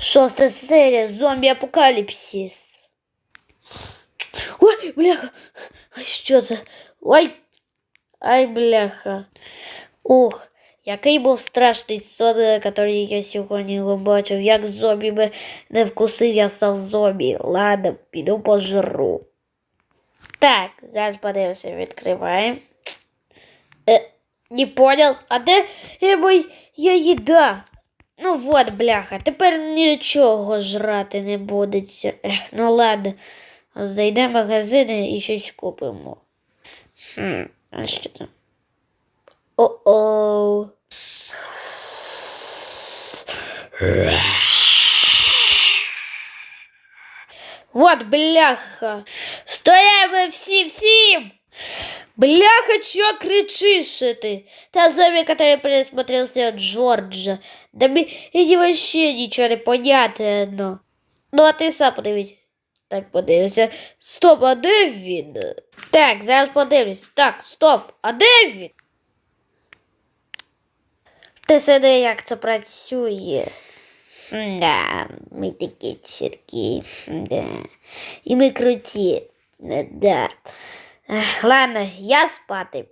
Шоста серія зомбі апокаліпсис. Ой, бляха. А що це? Ой. Ай, бляха. Ух, який був страшний сон, який я сьогодні бачив. Як зомбі би не вкусив, я став зомбі. Ладно, піду пожру. Так, зараз подивимося, відкриваємо. Е, не понял, а де е, моя їда? Ну вот, бляха, тепер нічого жрати не будеться. Ех, ну ладно. Зайдемо в магазини і щось купимо. Хм, а що там? О-о. Вот, бляха. Стояємо всі всім. Бляха, чё кричишь ты? Та зомби, который пересмотрелся Джорджа. Да мне вообще ничего не понятно. Ну, а ти сам подивись. Так, подивися. Стоп, а де він? Так, зараз подивлюсь. Так, стоп, а де він? Ти сиди, як це працює. Да, ми такі чіткі. Да. І ми круті. Да. Ладно, я спати.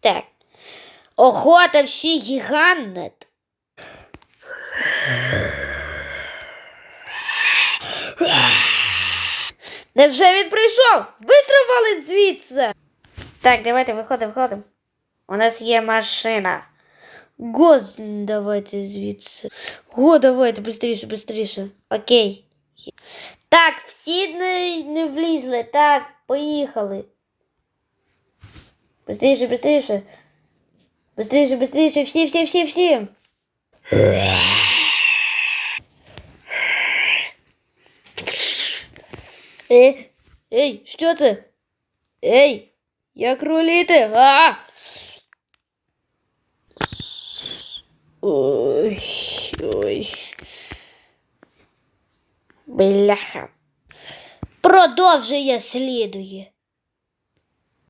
Так. Охота ще гігантет. Невже він прийшов? Бистро валить звідси. Так, давайте виходимо, виходимо. У нас є машина. Гоз, давайте звідси. Го, давайте, быстріше, быстріше. Окей. Так, всі не, не влізли. Так, поїхали. Быстріше, быстріше. Быстріше, быстріше, всі, всі, всі, всі. Е, ей, що це? Ей, як руліти? А! Ой, ой. Бляха. Продовження слідує.